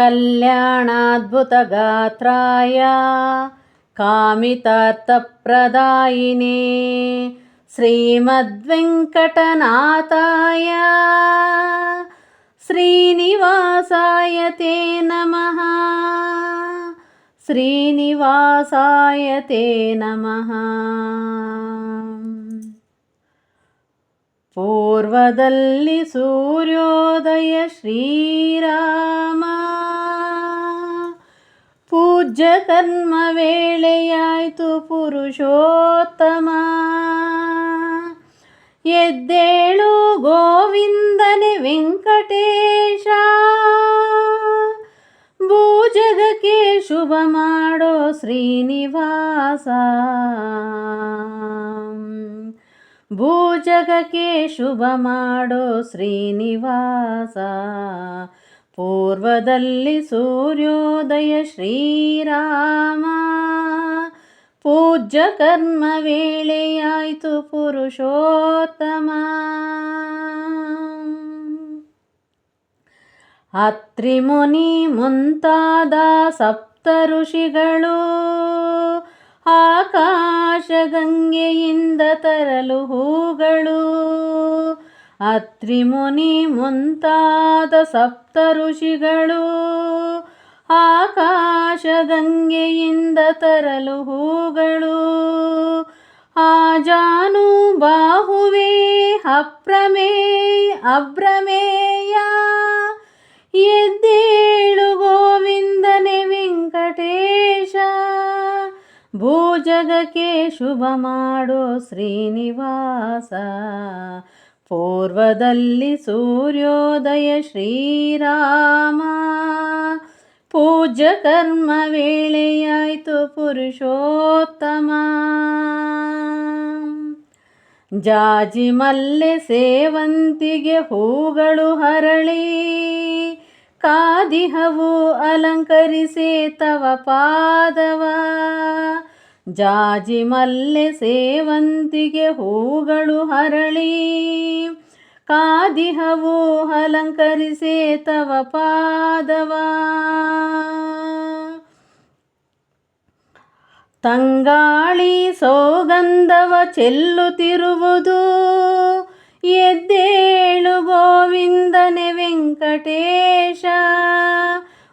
कल्याणाद्भुतगात्राय कामितार्थप्रदायिने श्रीमद्वेङ्कटनाथाय श्रीनिवासाय ते नमः। श्रीनिवासाय ते नमः। पूर्वदल्लि सूर्योदय श्रीरामा। ಪೂಜ್ಯ ಕರ್ಮ ವೇಳೆಯಾಯಿತು ಪುರುಷೋತ್ತಮ. ಎದ್ದೇಳು ಗೋವಿಂದನೆ ವೆಂಕಟೇಶ. ಭೂಜಗಕ್ಕೆ ಶುಭ ಮಾಡೋ ಶ್ರೀನಿವಾಸ. ಭೂಜಗಕ್ಕೆ ಶುಭ ಮಾಡೋ ಶ್ರೀನಿವಾಸ. ಪೂರ್ವದಲ್ಲಿ ಸೂರ್ಯೋದಯ ಶ್ರೀರಾಮ. ಪೂಜ್ಯ ಕರ್ಮ ವೇಳೆಯಾಯಿತು ಪುರುಷೋತ್ತಮ. ಅತ್ರಿಮುನಿ ಮುಂತಾದ ಸಪ್ತ ಋಷಿಗಳು ಆಕಾಶಗಂಗೆಯಿಂದ ತರಲು ಹೂಗಳು. ಅತ್ರಿಮುನಿ ಮುಂತಾದ ಸಪ್ತ ಋಷಿಗಳು ಆಕಾಶ ಗಂಗೆಯಿಂದ ತರಲು ಹೂಗಳು. ಆ ಜಾನು ಬಾಹುವೇ, ಅಪ್ರಮೇ ಅಭ್ರಮೇಯ ಎದ್ದೇಳು ಗೋವಿಂದನೆ ವೆಂಕಟೇಶ. ಭೂಜಗಕ್ಕೆ ಶುಭ ಮಾಡೋ ಶ್ರೀನಿವಾಸ. ಪೂರ್ವದಲ್ಲಿ ಸೂರ್ಯೋದಯ ಶ್ರೀರಾಮ. ಪೂಜ ಕರ್ಮ ವೇಳೆಯಾಯಿತು ಪುರುಷೋತ್ತಮ. ಜಾಜಿ ಮಲ್ಲೆ ಸೇವಂತಿಗೆ ಹೂಗಳು ಹರಳಿ. ಕಾದಿಹವು ಅಲಂಕರಿಸಿ ತವ ಪಾದವ. ಜಾಜಿ ಮಲ್ಲೆ ಸೇವಂತಿಗೆ ಹೂಗಳು ಹರಳಿ. ಕಾದಿಹವು ಅಲಂಕರಿಸೇ ತವ ಪಾದವ. ತಂಗಾಳಿ ಸೌಗಂಧವ ಚೆಲ್ಲುತ್ತಿರುವುದು. ಎದ್ದೇಳು ಗೋವಿಂದನೆ ವೆಂಕಟೇಶ.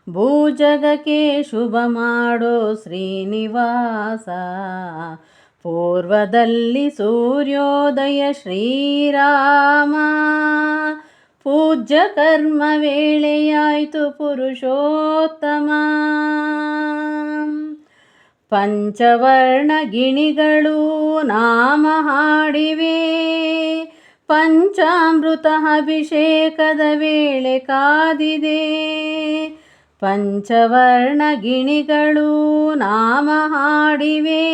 ಭೂಜಗಕ್ಕೆ ಶುಭ ಮಾಡೋ ಶ್ರೀನಿವಾಸ. ಪೂರ್ವದಲ್ಲಿ ಸೂರ್ಯೋದಯ ಶ್ರೀರಾಮ. ಪೂಜ್ಯ ಕರ್ಮ ವೇಳೆಯಾಯಿತು ಪುರುಷೋತ್ತಮ. ಪಂಚವರ್ಣ ಗಿಣಿಗಳು ನಾಮ ಹಾಡಿವೆ. ಪಂಚಾಮೃತ ಅಭಿಷೇಕದ ವೇಳೆ ಕಾದಿದೆ. ಪಂಚವರ್ಣ ಗಿಣಿಗಳು ನಾಮ ಹಾಡಿವೆ.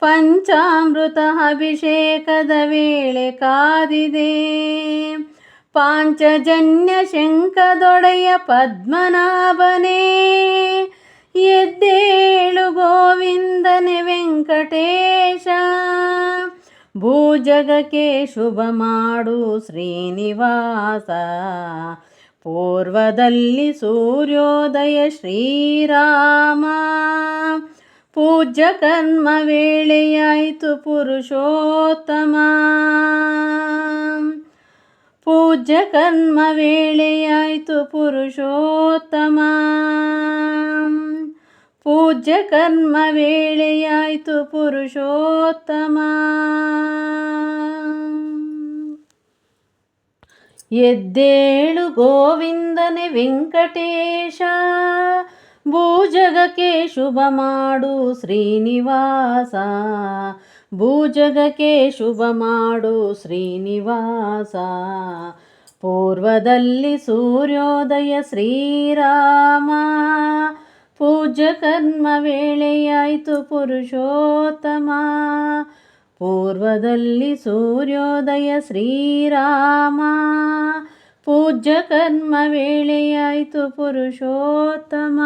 ಪಂಚಾಮೃತ ಅಭಿಷೇಕದ ವೇಳೆ ಕಾದಿದೆ. ಪಾಂಚಜನ್ಯ ಶಂಕದೊಡೆಯ ಪದ್ಮನಾಭನೇ. ಎದ್ದೇಳು ಗೋವಿಂದನೆ ವೆಂಕಟೇಶ. ಭೂಜಗಕ್ಕೆ ಶುಭ ಮಾಡು ಶ್ರೀನಿವಾಸ. ಪೂರ್ವದಲ್ಲಿ ಸೂರ್ಯೋದಯ ಶ್ರೀರಾಮ. ಪೂಜ್ಯ ಕರ್ಮ ವೇಳೆಯಾಯಿತು ಪುರುಷೋತ್ತಮ. ಪೂಜ್ಯ ಕರ್ಮ ವೇಳೆಯಾಯಿತು ಪುರುಷೋತ್ತಮ. ಪೂಜ್ಯ ಕರ್ಮ ವೇಳೆಯಾಯಿತು ಪುರುಷೋತ್ತಮ. ಎದ್ದೇಳು ಗೋವಿಂದನೆ ವೆಂಕಟೇಶ, ಭೂಜಗಕ್ಕೆ ಶುಭ ಮಾಡು ಶ್ರೀನಿವಾಸ, ಭೂಜಗಕ್ಕೆ ಶುಭ ಮಾಡು ಶ್ರೀನಿವಾಸ. ಪೂರ್ವದಲ್ಲಿ ಸೂರ್ಯೋದಯ ಶ್ರೀರಾಮ, ಪೂಜ್ಯ ಕರ್ಮ ವೇಳೆಯಾಯಿತು ಪುರುಷೋತ್ತಮ. ಪೂರ್ವದಲ್ಲಿ ಸೂರ್ಯೋದಯ ಶ್ರೀರಾಮ ಪೂಜ್ಯ ಕರ್ಮ ವೇಳೆಯಾಯಿತು ಪುರುಷೋತ್ತಮ